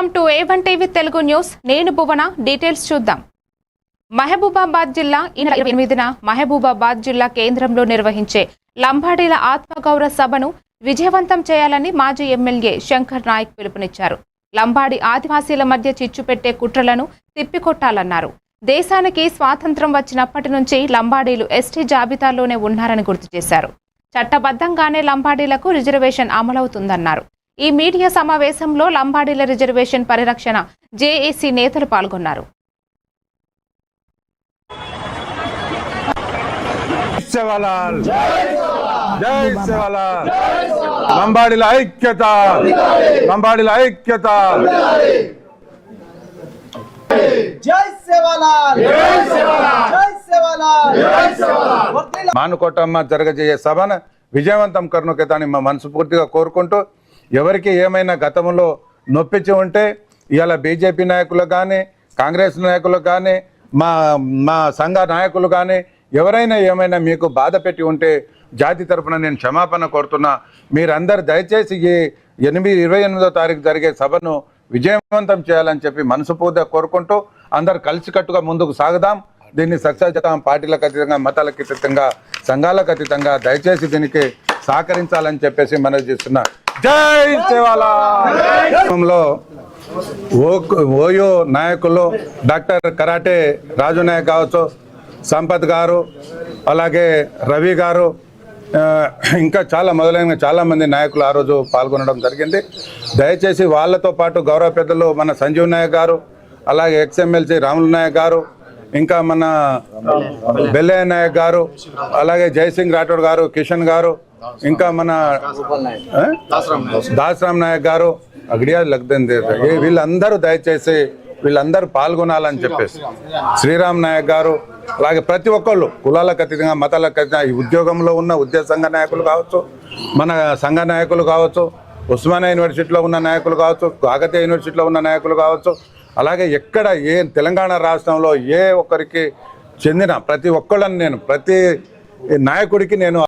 Welcome to A one TV Telugu news. నేను Bhuvana. Details చూద్దాం. మహబూబాబాద్ జిల్లా ఈ నెల ఇరవై ఎనిమిదిన మహబూబాబాద్ జిల్లా కేంద్రంలో నిర్వహించే లంబాడీల ఆత్మగౌరవ సభను విజయవంతం చేయాలని మాజీ ఎమ్మెల్యే శంకర్ నాయక్ పిలుపునిచ్చారు. లంబాడి ఆదివాసీల మధ్య చిచ్చు పెట్టే కుట్రలను తిప్పికొట్టాలన్నారు. దేశానికి స్వాతంత్రం వచ్చినప్పటి నుంచి లంబాడీలు ఎస్టీ జాబితాలోనే ఉన్నారని గుర్తు చేశారు. చట్టబద్ధంగానే లంబాడీలకు రిజర్వేషన్ అమలవుతుందన్నారు. ఈ మీడియా సమావేశంలో లంబాడీల రిజర్వేషన్ పరిరక్షణ జేఏసీ నేతలు పాల్గొన్నారు. సేవలాల్ జై సేవలాల్ లంబాడిల ఐక్యత. లంబాడిల ఐక్యత. జై సేవాలాల్ జై సేవాలాల్ జై సేవాలాల్ జై సేవాలాల్ వర్ధిల్ల మానుకోటమ్మ జరగజేయే సభను విజయవంతం కరుణకేతాన్ని మా మనస్ఫూర్తిగా కోరుకుంటూ ఎవరికి ఏమైనా గతంలో నొప్పించి ఉంటే ఇవాళ బీజేపీ నాయకులు కానీ కాంగ్రెస్ నాయకులు కానీ మా మా సంఘ నాయకులు కానీ ఎవరైనా ఏమైనా మీకు బాధ పెట్టి ఉంటే జాతి తరపున నేను క్షమాపణ కోరుతున్నా. మీరందరు దయచేసి ఈ ఎనిమిది ఇరవై ఎనిమిదో తారీఖు జరిగే సభను విజయవంతం చేయాలని చెప్పి మనసుపూర్తిగా కోరుకుంటూ అందరు కలిసికట్టుగా ముందుకు సాగుదాం. దీన్ని సక్సెస్ చేద్దాం. పార్టీలకు అతీతంగా మతాలకు అతీతంగా సంఘాలకు అతీతంగా దయచేసి దీనికి సహకరించాలని చెప్పేసి మనం చేస్తున్నా. జై సేవాలో ఓయో నాయకులు డాక్టర్ కరాటే రాజు నాయక్ కావచ్చు సంపత్ గారు అలాగే రవి గారు ఇంకా చాలా మొదలైన చాలామంది నాయకులు ఆ రోజు పాల్గొనడం జరిగింది. దయచేసి వాళ్ళతో పాటు గౌరవ పెద్దలు మన సంజీవ్ నాయక్ గారు అలాగే ఎక్స్ఎమ్మెల్సీ రాములు నాయక్ గారు ఇంకా మన బెల్లయ్య నాయక్ గారు అలాగే జయసింగ్ రాఠోడ్ గారు కిషన్ గారు ఇంకా మన దాసరామ్ నాయక్ గారు అగడియా లగ్దంది వీళ్ళందరూ దయచేసి వీళ్ళందరూ పాల్గొనాలని చెప్పేసి. శ్రీరామ్ నాయక్ గారు అలాగే ప్రతి ఒక్కళ్ళు కులాలకు అతీతంగా మతాలకు అతీతంగా ఈ ఉద్యోగంలో ఉన్న ఉద్యోగ సంఘ నాయకులు కావచ్చు మన సంఘ నాయకులు కావచ్చు ఉస్మానియా యూనివర్సిటీలో ఉన్న నాయకులు కావచ్చు కాకతీయ యూనివర్సిటీలో ఉన్న నాయకులు కావచ్చు అలాగే ఎక్కడ ఏ తెలంగాణ రాష్ట్రంలో ఏ ఒక్కరికి చెందిన ప్రతి ఒక్కళ్ళని నేను ప్రతి నాయకుడికి నేను